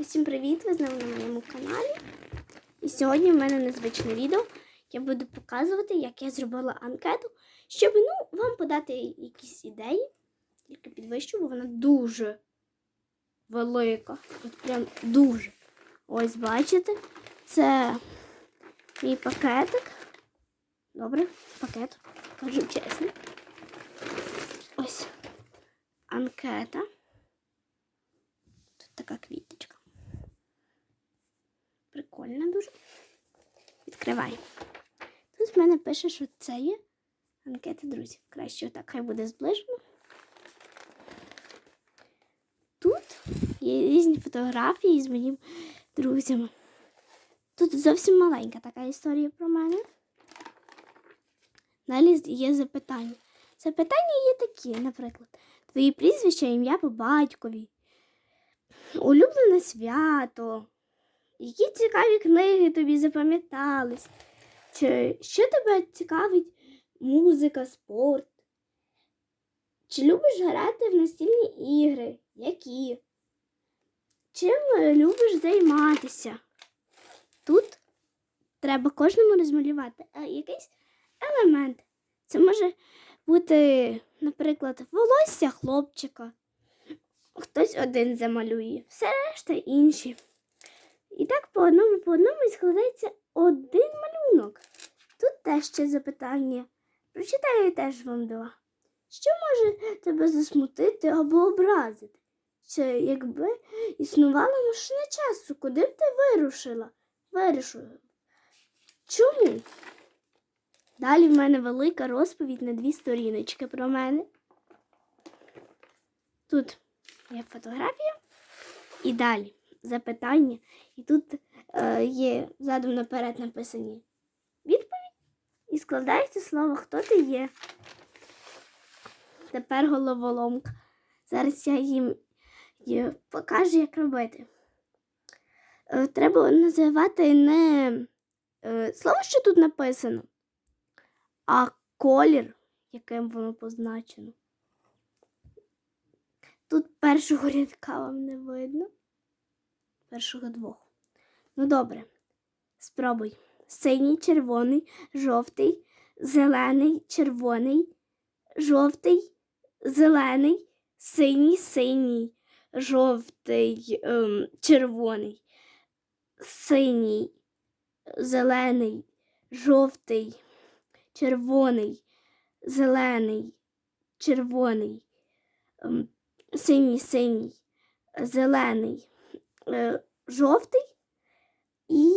Усім привіт! Ви знову на моєму каналі. І сьогодні в мене незвичне відео. Я буду показувати, як я зробила анкету, щоб ну, вам подати якісь ідеї. Тільки підвищу, бо вона дуже велика. От прям дуже. Ось бачите, це мій пакетик. Добре, пакет, кажу чесно. Ось анкета. Тут така квіточка. Прикольна дуже. Відкривай. Тут в мене пише, що це є анкета друзів. Краще отак хай буде зближено. Тут є різні фотографії з моїми друзями. Тут зовсім маленька така історія про мене. Далі є запитання. Запитання є такі, наприклад, твої прізвища, ім'я по батькові, улюблене свято, які цікаві книги тобі запам'ятались, чи що тебе цікавить музика, спорт? Чи любиш грати в настільні ігри? Які? Чим е, любиш займатися? Тут треба кожному розмалювати е, якийсь елемент. Це може бути, наприклад, волосся хлопчика. Хтось один замалює, все решта інші. І так по одному по одному і складається один малюнок. Тут теж ще запитання. Прочитаю теж вам два. Що може тебе засмутити або образити? Чи якби існувала машина часу, куди б ти вирушила? Вирушила. Чому? Далі в мене велика розповідь на дві сторіночки про мене. Тут є фотографія і далі запитання. І тут е, є задом наперед написані відповідь і складається слово Хто ти є? Тепер головоломка. Зараз я їм їм покажу, як робити. Е, треба називати не е, слово, що тут написано, а колір, яким воно позначено. Тут першого рядка вам не видно. Першого двох. Ну добре. Спробуй. Синій, червоний, жовтий, зелений, червоний, жовтий, зелений, синій, синій, жовтий, ем, червоний, синій, зелений, жовтий, червоний, зелений, червоний, ем, синій, синій, зелений, е, жовтий і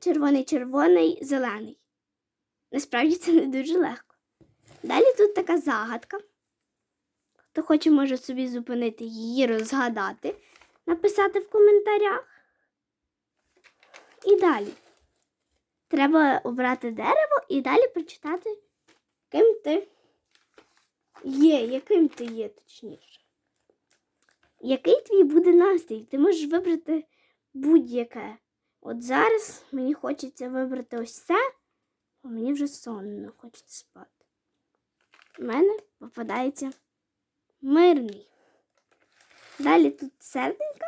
червоний, червоний, зелений. Насправді це не дуже легко. Далі тут така загадка. Хто хоче, може собі зупинити її, розгадати, написати в коментарях. І далі. Треба обрати дерево і далі прочитати, ким ти є, яким ти є, точніше. Який твій буде настрій? Ти можеш вибрати будь-яке. От зараз мені хочеться вибрати ось це, бо мені вже сонно, хочеться спати. У мене попадається мирний. Далі тут серденько.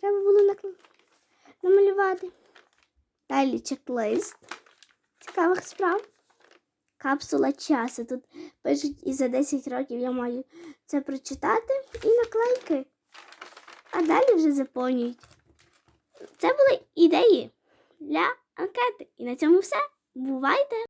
Треба було намалювати. Далі чек-лист цікавих справ. Капсула часу. Тут пишуть, і за 10 років я маю це прочитати і наклейки. А далі вже заповнюють. Це були ідеї для анкети. І на цьому все. Бувайте!